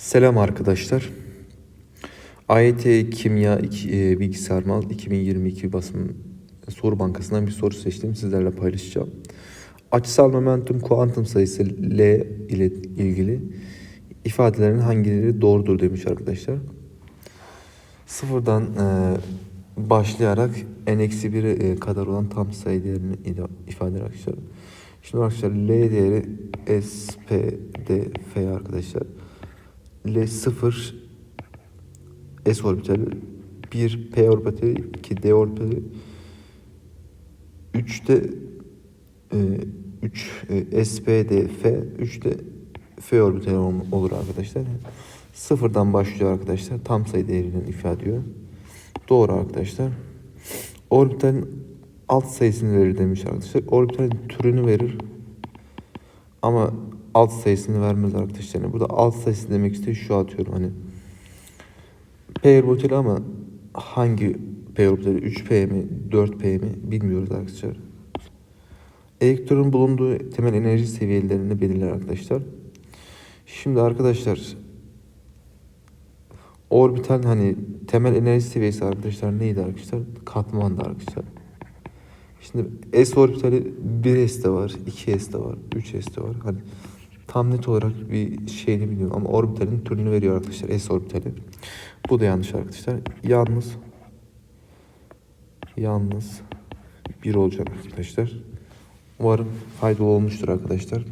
Selam arkadaşlar. AYT Kimya 2, e, Bilgisayar Mal 2022 basım soru bankasından bir soru seçtim. Sizlerle paylaşacağım. Açısal momentum kuantum sayısı L ile ilgili ifadelerin hangileri doğrudur demiş arkadaşlar. Sıfırdan e, başlayarak n-1'e e, kadar olan tam sayı değerini ifade eder arkadaşlar. Şimdi arkadaşlar L değeri S, P, D, F arkadaşlar. L 0 S orbitali 1 P orbitali 2 D orbitali 3 de e, 3 e, S, P, D, F 3 de F orbitali ol- olur arkadaşlar. Sıfırdan başlıyor arkadaşlar. Tam sayı değerinden ifade ediyor. Doğru arkadaşlar. Orbitalin alt sayısını verir demiş arkadaşlar. Orbitalin türünü verir. Ama alt sayısını vermez arkadaşlar. Burada alt sayısı demek istiyor. Şu atıyorum hani. P orbitali ama hangi P orbitali? 3P mi? 4P mi? Bilmiyoruz arkadaşlar. Elektronun bulunduğu temel enerji seviyelerini belirler arkadaşlar. Şimdi arkadaşlar orbital hani temel enerji seviyesi arkadaşlar neydi arkadaşlar? Katmandı arkadaşlar. Şimdi S orbitali 1S de var, 2S de var, 3S de var. Hani tam net olarak bir şeyini bilmiyorum ama orbitalin türünü veriyor arkadaşlar S orbitali. Bu da yanlış arkadaşlar. Yalnız yalnız bir olacak arkadaşlar. Umarım faydalı olmuştur arkadaşlar.